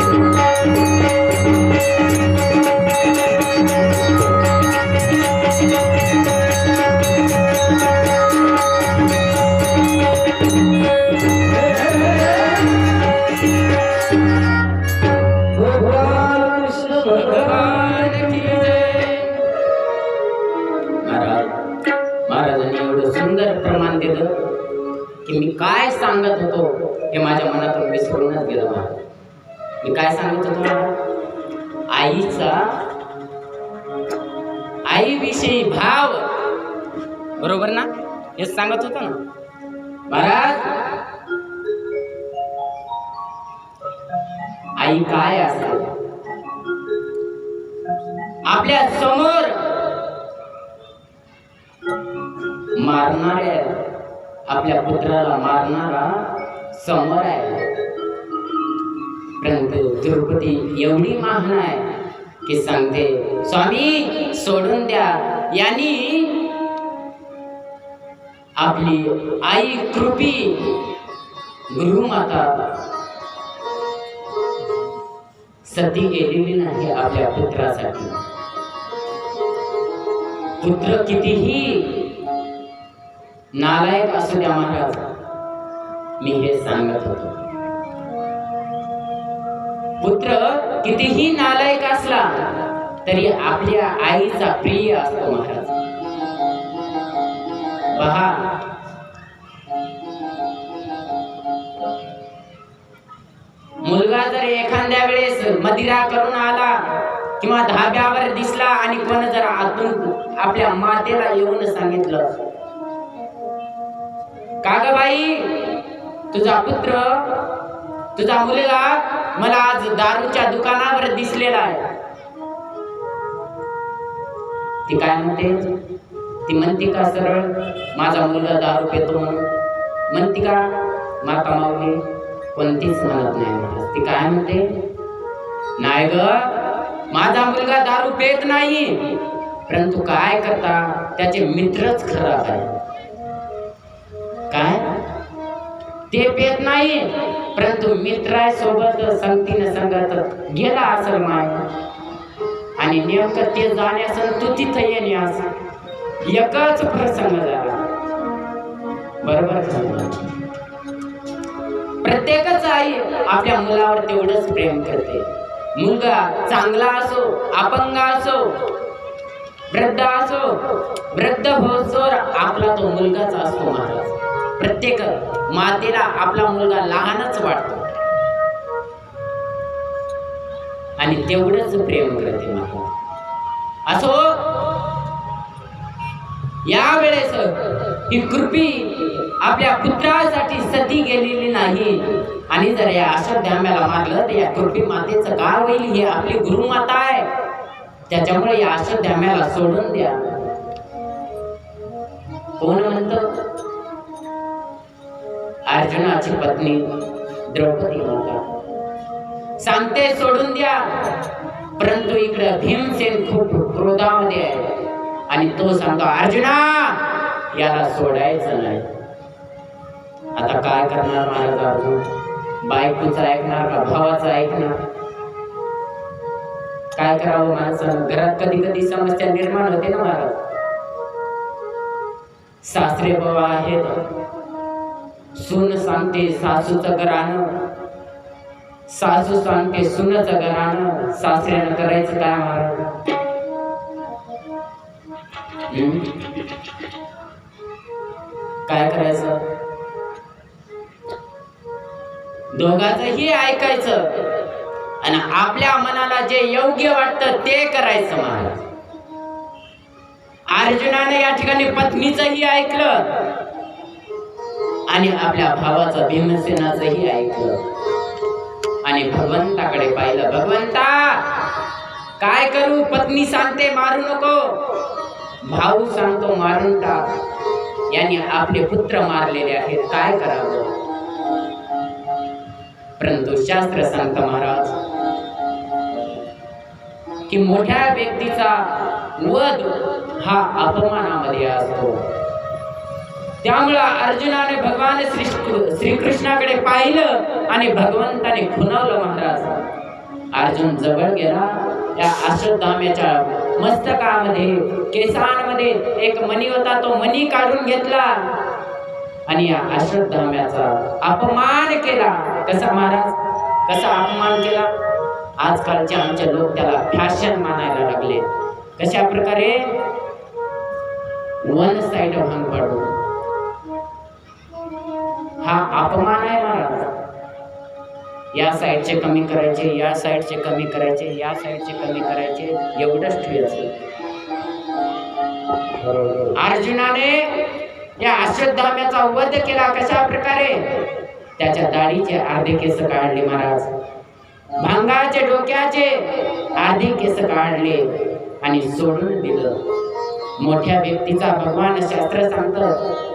Thank you. मी काय सांगत होतो आईचा आईविषयी भाव. बरोबर ना? हेच सांगत होतो ना. महाराज आई काय असा आपल्यासमोर मारणाऱ्या आपल्या पुत्राला मारणारा समोर आहे. परंतु द्रौपदी एवढी महान आहे की सांगते स्वामी सोडून द्या. यांनी आपली आई कृपी गृहमाता सती गेलेली नाही आपल्या पुत्रासाठी. पुत्र कितीही नालायक असू द्या महाराज मी हे सांगत होतो. पुत्र कितीही नालायक असला तरी आपल्या आईचा प्रिय असतो महाराज. पहा. मुलगा जर एखाद्या वेळेस मदिरा करून आला किंवा धाब्यावर दिसला आणि कोण जर आतून आपल्या मातेला येऊन सांगितलं का ग बाई तुझा पुत्र तुझा मुलगा मला आज दारूच्या दुकानावर दिसलेला आहे. ती काय म्हणते? ती म्हणते का सरळ? माझा मुलगा दारू पितो म्हणून. म्हणते का? माता माऊली कोणतीच म्हणत नाही ती काय म्हणते? नाही ग माझा मुलगा दारू पेत नाही. परंतु काय करता? त्याचे मित्रच खराब आहे काय? ते पेत नाही. परंतु मित्रासोबत संगतीने संगत गेला असेल माय आणि नेमकं ते जाण्यास तू तिथं येण्यास एकच प्रसंग झाला. बरोबर प्रत्येकच आई आपल्या मुलावर तेवढंच प्रेम करते. मुलगा चांगला असो अपंग असो वृद्ध असो वृद्ध भोसोर आपला तो मुलगाच असतो महाराज. प्रत्येक मातेला आपला मुलगा लहानच वाटतो. आणि तेवढंच प्रेम करते माता असो यावेळेस ही कृपी आपल्या पुत्रासाठी सती गेलेली नाही. आणि जर या अश्वत्थाम्याला मारलं तर या कृपी मातेचं काय होईल ही आपली गुरुमाता आहे. त्याच्यामुळे या अश्वत्थाम्याला सोडून द्या. कोण म्हणतं? अर्जुनाची पत्नी द्रौपदी माता. सांगते सोडून द्या. परंतु इकडे भीमसेन खूप क्रोधामध्ये आहे. आणि तो सांगतो अर्जुना याला सोडायचं नाही. आता काय करणार महाराज अर्जुन? बायकोचं ऐकणार का भावाचं ऐकणार? काय करावं माणसं घरात कधी कधी समस्या निर्माण होते ना महाराज. सासरे बाबा आहेत. सुन सांगते सासूचं घराणं. सासू सांगते सुनाचं घराणं. सासऱ्यानं करायचं काय महाराज काय करायचं? दोघांचंही ऐकायचं. आणि आपल्या मनाला जे योग्य वाटतं ते करायचं महाराज. अर्जुनाने या ठिकाणी पत्नीचंही ऐकलं. आणि आपल्या भावाचं भीमसेनाचंही ऐकलं. आणि भगवंताकडे पाहिलं भगवंता काय करू? पत्नी सांगते मारू नको. भाऊ सांगतो मारून टाक. यांनी आपले पुत्र मारलेले आहेत काय करावं? परंतु शास्त्र सांगत महाराज की मोठ्या व्यक्तीचा वध हा अपमानामध्ये असतो. त्यामुळं अर्जुनाने भगवान श्री श्रीकृष्णाकडे पाहिलं आणि भगवंताने खुनावलं महाराज. अर्जुन जवळ गेला. त्या अश्वत्थाम्याच्या मस्तकामध्ये केसांमध्ये एक मणी होता तो मणी काढून घेतला. आणि या अश्वत्थाम्याचा अपमान केला. कसा महाराज? कसा अपमान केला? आजकालचे आमचे लोक त्याला फॅशन मानायला लागले. कशा प्रकारे वन साइड भांग पाडून. हा अपमान आहे महाराज. या साईडचे कमी करायचे या साईडचे कमी करायचे या साईडचे कमी करायचे एवढंच ठेवायचं. अर्जुनाने या अश्वत्थाम्याचा वध केला कशा प्रकारे? त्याच्या दाढीचे अर्धे केस काढले महाराज. भांगाचे डोक्याचे अर्धे केस काढले आणि सोडून दिलं. मोठ्या व्यक्तीचा भगवान शास्त्र सांगतं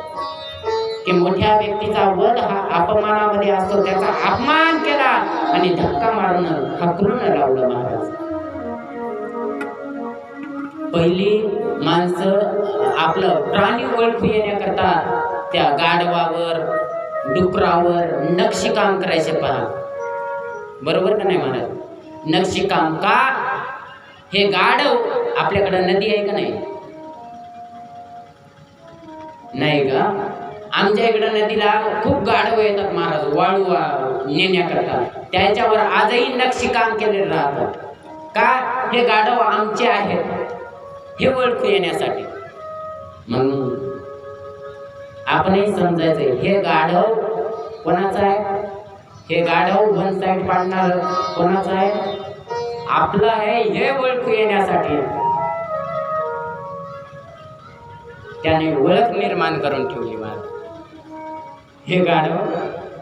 की मोठ्या व्यक्तीचा वध हा अपमानामध्ये असतो त्याचा अपमान केला आणि धक्का मारणं हकरून लावलं महाराज. पहिली माणसं आपलं प्राणी ओळखू येण्याकरता त्या गाढवावर डुकरावर नक्षीकाम करायचे पहा. बरोबर का नाही महाराज? नक्षीकाम का? हे गाढव आपल्याकडं नदी आहे का नाही? नाही का? आमच्या इकडं नदीला खूप गाढव येतात महाराज वाळू नेण्याकरता त्याच्यावर आजही नक्षीकाम केलेलं राहतात. का? हे गाढव आमचे आहेत. हे ओळखू येण्यासाठी. म्हणून आपणही समजायचं हे गाढव कोणाचं आहे? हे गाढव वन साईड पाडणार कोणाचं आहे? आपलं आहे हे ओळखू येण्यासाठी. त्याने ओळख निर्माण करून ठेवली मला हे गाणं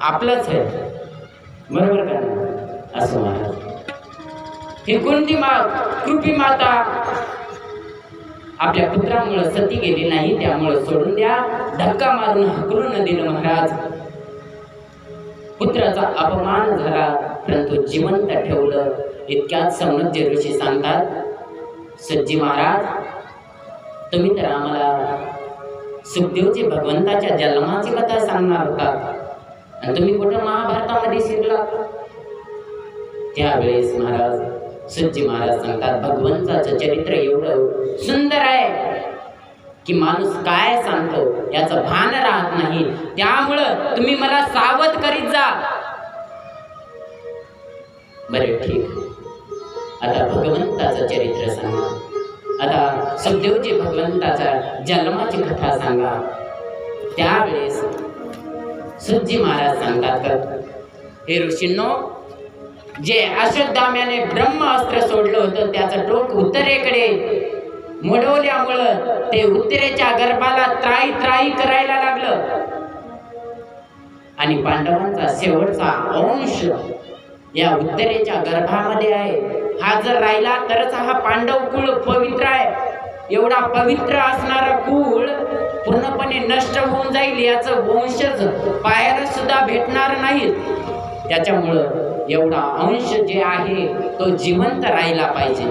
आपलंच आहे. बरोबर का असं महाराज ही कोणती मा कृपी माता आपल्या पुत्रामुळं सती गेली नाही त्यामुळं सोडून द्या. धक्का मारून हकलून दिलं महाराज. पुत्राचा अपमान झाला परंतु जिवंत ठेवलं. इतक्यात सौनज्य ऋषी सांगतात सज्जी महाराज तुम्ही तर आम्हाला सुखदेवचे भगवंताच्या जन्माची कथा सांगणार होता. आणि तुम्ही कुठं महाभारतामध्ये शिरला? त्यावेळेस महाराज सुज्जी महाराज सांगतात भगवंताचं चरित्र एवढं सुंदर आहे की माणूस काय सांगतो याचं भान राहत नाही. त्यामुळं तुम्ही मला सावध करीत जा. बरे ठीक. आता भगवंताचं चरित्र सांगा. आता सुखदेवजी भगवंताचा जन्माची कथा सांगा. त्यावेळेस सुजी महाराज सांगतात हे ऋषींनो जे अश्वत्थाम्याने ब्रह्मास्त्र सोडलं होतं त्याचं टोक उत्तरेकडे. मोडवल्यामुळं ते उत्तरेच्या गर्भाला त्राई त्राई करायला लागलं. आणि पांडवांचा शेवटचा अंश या उत्तरेच्या गर्भामध्ये आहे. हा जर राहिला तरच हा पांडव कुळ पवित्र आहे. एवढा पवित्र असणारा कुळ पूर्णपणे नष्ट होऊन जाईल याचं वंशज पाहायला सुद्धा भेटणार नाहीत त्याच्यामुळं एवढा अंश जे आहे तो जिवंत राहिला पाहिजे.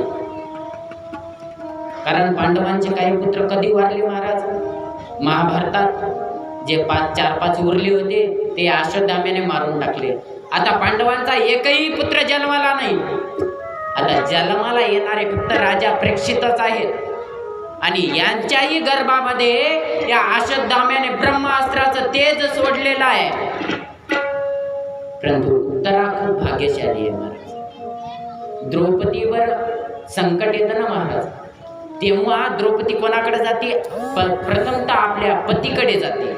कारण पांडवांचे काही पुत्र कधी वारले महाराज? महाभारतात जे पाच चार पाच उरले होते ते अश्वत्थाम्याने मारून टाकले. आता पांडवांचा एकही पुत्र जन्माला नाही. आता जन्माला येणारे फक्त राजा प्रेक्षितच आहेत. आणि यांच्याही गर्भामध्ये या अशोद्धाम्याने ब्रह्मास्त्राचं तेज सोडलेलं आहे. परंतु उत्तरा खूप भाग्यशाली आहे महाराज. द्रौपदीवर संकट येतं ना महाराज. तेव्हा द्रौपदी कोणाकडे जाते? प- प्रथमतः आपल्या पतीकडे जाते.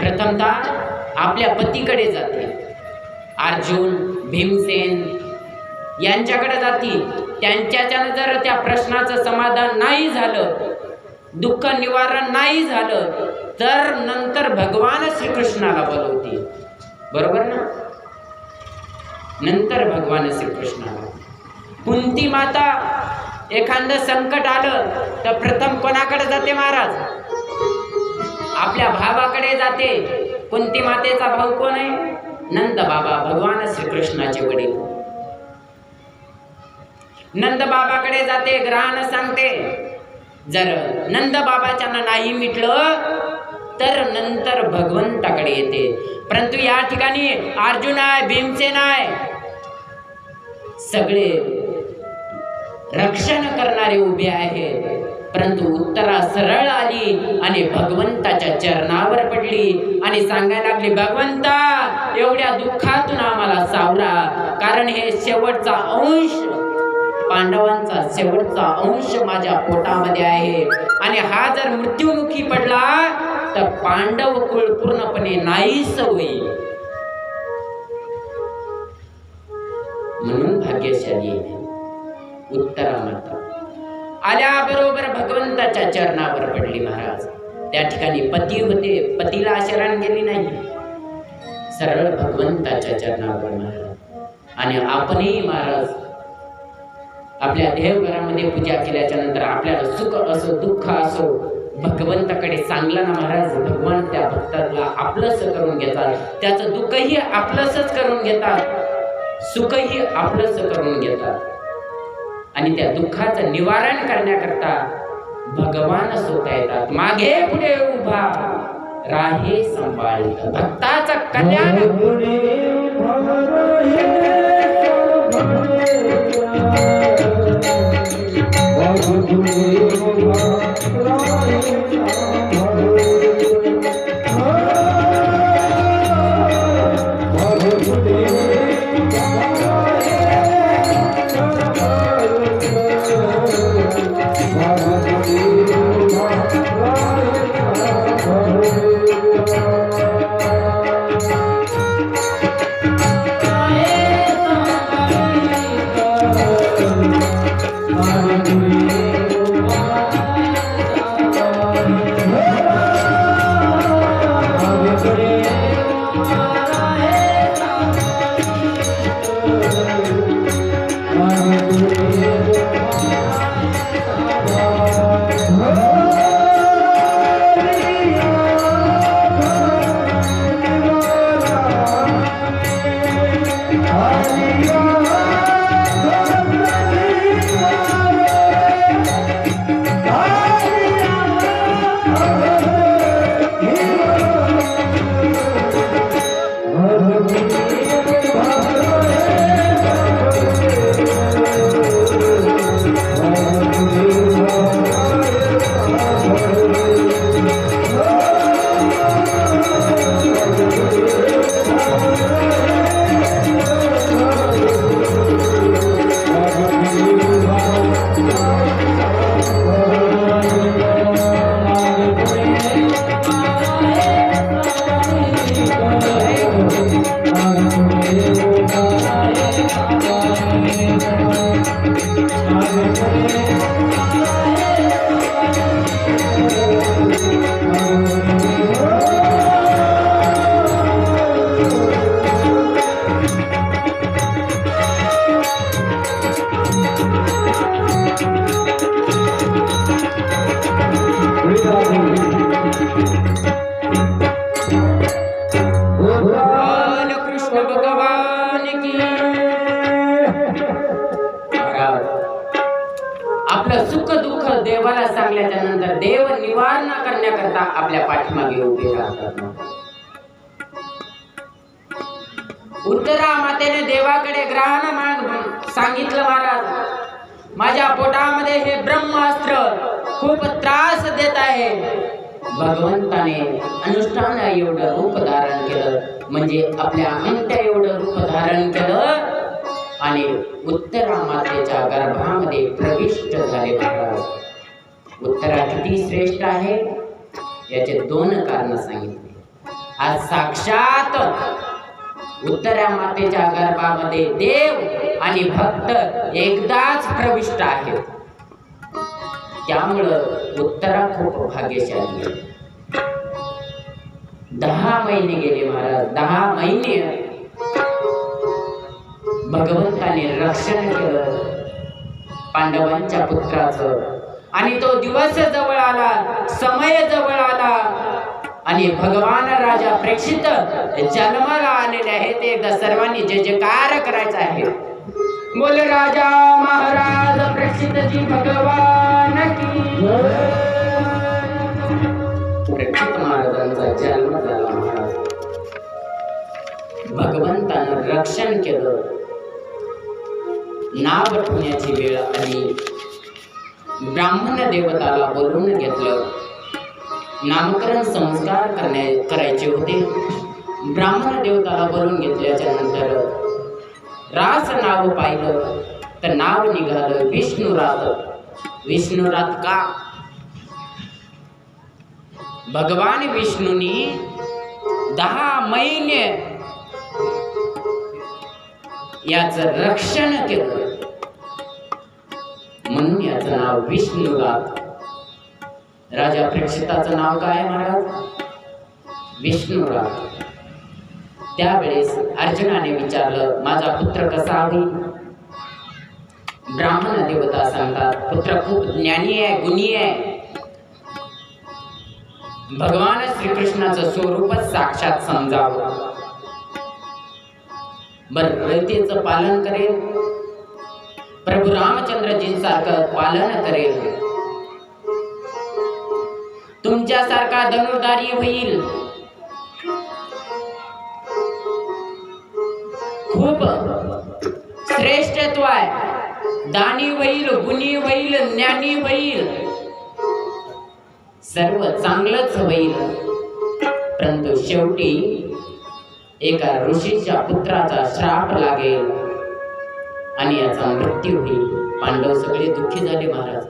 प्रथमतः आपल्या पतीकडे जाते. अर्जुन भीमसेन यांच्याकडे जाती त्यांच्याच्यानं जर त्या प्रश्नाचं समाधान नाही झालं दुःख निवारण नाही झालं तर नंतर भगवान श्रीकृष्णाला बोलवते बरोबर ना? नंतर भगवान श्रीकृष्णाला. कुंती माता एखादं संकट आलं तर प्रथम कोणाकडे जाते महाराज? आपल्या भावाकडे जाते. कुंती मातेचा भाऊ कोण आहे? नंद बाबा भगवान श्रीकृष्णाचे वडील. नंद बाबाकडे जाते ग्रहान सांगते. जर नंद बाबाच्या नाही मिटलं तर नंतर भगवंताकडे येते. परंतु या ठिकाणी अर्जुन आहे भीमसेन आहे. सगळे रक्षण करणारे उभे आहेत. परंतु उत्तरा सरळ आली आणि भगवंताच्या चरणावर पडली आणि सांगायला लागली भगवंता एवढ्या दुःखातून आम्हाला सावरा कारण हे शेवटचा अंश पांडवांचा शेवटचा अंश माझ्या पोटामध्ये आहे. आणि हा जर मृत्युमुखी पडला तर पांडव कुळ पूर्णपणे नाहीस होईल. म्हणून भाग्यशाली उत्तरा माता आल्याबरोबर भगवंताच्या चरणावर पडली महाराज. त्या ठिकाणी पती होते पतीला आचरण गेली नाही. सरळ भगवंताच्या चरणावर महाराज आणि आपणही महाराज आपल्या देवघरामध्ये पूजा केल्याच्यानंतर आपल्याला सुख असो दुःख असो भगवंताकडे चांगला ना महाराज भगवान त्या भक्ताला आपलंच करून घेतात. त्याचं दुःखही आपलंच करून घेतात. सुखही आपलंच करून घेतात. आणि त्या दुःखाचं निवारण करण्याकरता भगवान स्वतः येतात. मागे पुढे उभा राहे सांभाळित. भक्ताचं कल्याण. बोल तर देव निवारण करण्याकरता आपल्या पाठीमागे उभे राहतात. उत्तरा मातेने देवाकडे ग्रहण माग सांगितलं महाराज माझ्या पोटामध्ये हे ब्रह्मास्त्र खूप त्रास देत आहे. भगवंताने अनुष्ठान एवढं रूप धारण केलं म्हणजे आपल्या अंत्या एवढं रूप धारण केलं आणि उत्तरा मातेच्या गर्भामध्ये प्रविष्ट झाले महाराज. उत्तरा किती श्रेष्ठ आहे. याचे दोन कारण सांगितले. आज साक्षात उत्तरा मातेच्या गर्भामध्ये देव आणि भक्त एकदाच प्रविष्ट आहेत. त्यामुळं उत्तरा खूप भाग्यशाली आहे. दहा महिने गेले महाराज दहा महिने. भगवंताने रक्षण केलं. पांडवांच्या पुत्राचं आणि तो दिवस जवळ आला समय जवळ आला. आणि भगवान राजा प्रेक्षित जन्माला आलेले आहे ते एकदा सर्वांनी जे जे कार्य करायचं आहे. बोल राजा महाराज प्रेक्षित जी भगवान की. प्रेक्षित महाराजांचा जन्म झाला महाराज. भगवंतानं रक्षण केलं. नाव ठेवण्याची वेळ आली. ब्राह्मण देवताला बोलवून घेतलं. नामकरण संस्कार करण्या करायचे होते. ब्राह्मण देवताला बोलवून घेतल्याच्या नंतर रास नाव पाहिलं. तर नाव निघालं विष्णुरात विष्णुरात का? भगवान विष्णूनी दहा महिने याच रक्षण केलं. त्याचं नाव विष्णुरात राजा प्रेक्षिताचं नाव काय महाराज? विष्णुरात त्यावेळेस अर्जुनाने विचारलं माझा पुत्र कसा होईल ब्राह्मण देवता सांगतात पुत्र खूप ज्ञानी आहे गुणी आहे. भगवान श्रीकृष्णाचं स्वरूपच साक्षात समजावं. बर रयतेचं पालन करेल प्रभू रामचंद्रजींसारखं पालन करेल. तुमच्यासारखा धनुर्धारी होईल. खूप श्रेष्ठत्व आहे. दानी होईल गुणी होईल ज्ञानी होईल. सर्व चांगलंच होईल. परंतु शेवटी एका ऋषीच्या पुत्राचा श्राप लागेल. आणि याचा मृत्यू होईल. पांडव सगळे दुःखी झाले महाराज.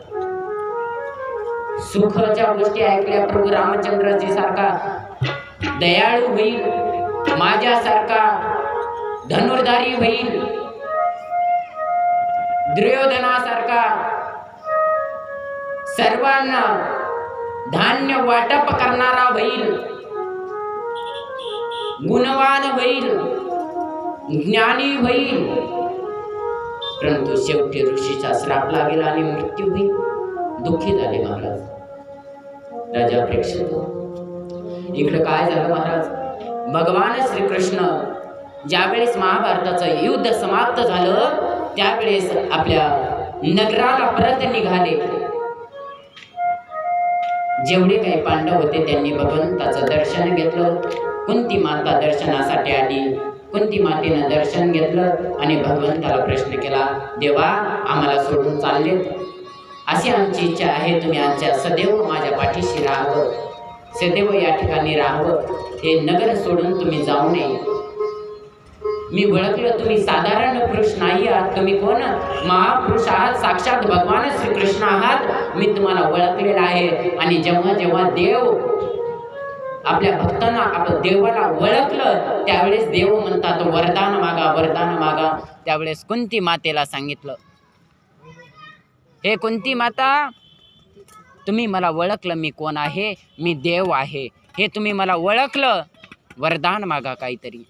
सुखाच्या गोष्टी ऐकल्या प्रभू रामचंद्रजी सारखा. दयाळू होईल. माझ्यासारखा धनुर्धारी होईल. दुर्योधनासारखा. सर्वांना धान्य वाटप करणारा होईल. गुणवान होईल. ज्ञानी होईल. परंतु शेवटी ऋषीचा श्राप लागेल आणि मृत्यू होईल. दुःखी झाले महाराज. राजा प्रेक्षित. इकडं काय झालं महाराज? भगवान श्रीकृष्ण ज्यावेळेस महाभारताचं युद्ध समाप्त झालं त्यावेळेस आपल्या नगराला परत निघाले. जेवढे काही पांडव होते त्यांनी भगवंताचं दर्शन घेतलं. कुंती माता दर्शनासाठी आली. कुंती मातेनं दर्शन घेतलं आणि भगवंताला प्रश्न केला देवा आम्हाला सोडून चाललेत. अशी आमची इच्छा आहे तुम्ही आमच्या सदैव माझ्या पाठीशी राहावं. सदैव या ठिकाणी राहावं. हे नगर सोडून तुम्ही जाऊ नये. मी ओळखलं तुम्ही साधारण पुरुष नाही आहात. तुम्ही कोण महापुरुष आहात. साक्षात भगवान श्रीकृष्ण आहात. मी तुम्हाला ओळखलेला आहे. आणि जेव्हा जेव्हा देव आपल्या भक्तांना आपण देवाला ओळखलं त्यावेळेस देव म्हणतात वरदान मागा वरदान मागा. त्यावेळेस कुंती मातेला सांगितलं. हे कुंती माता तुम्ही मला ओळखलं मी कोण आहे? मी देव आहे. हे तुम्ही मला ओळखलं? वरदान मागा काहीतरी.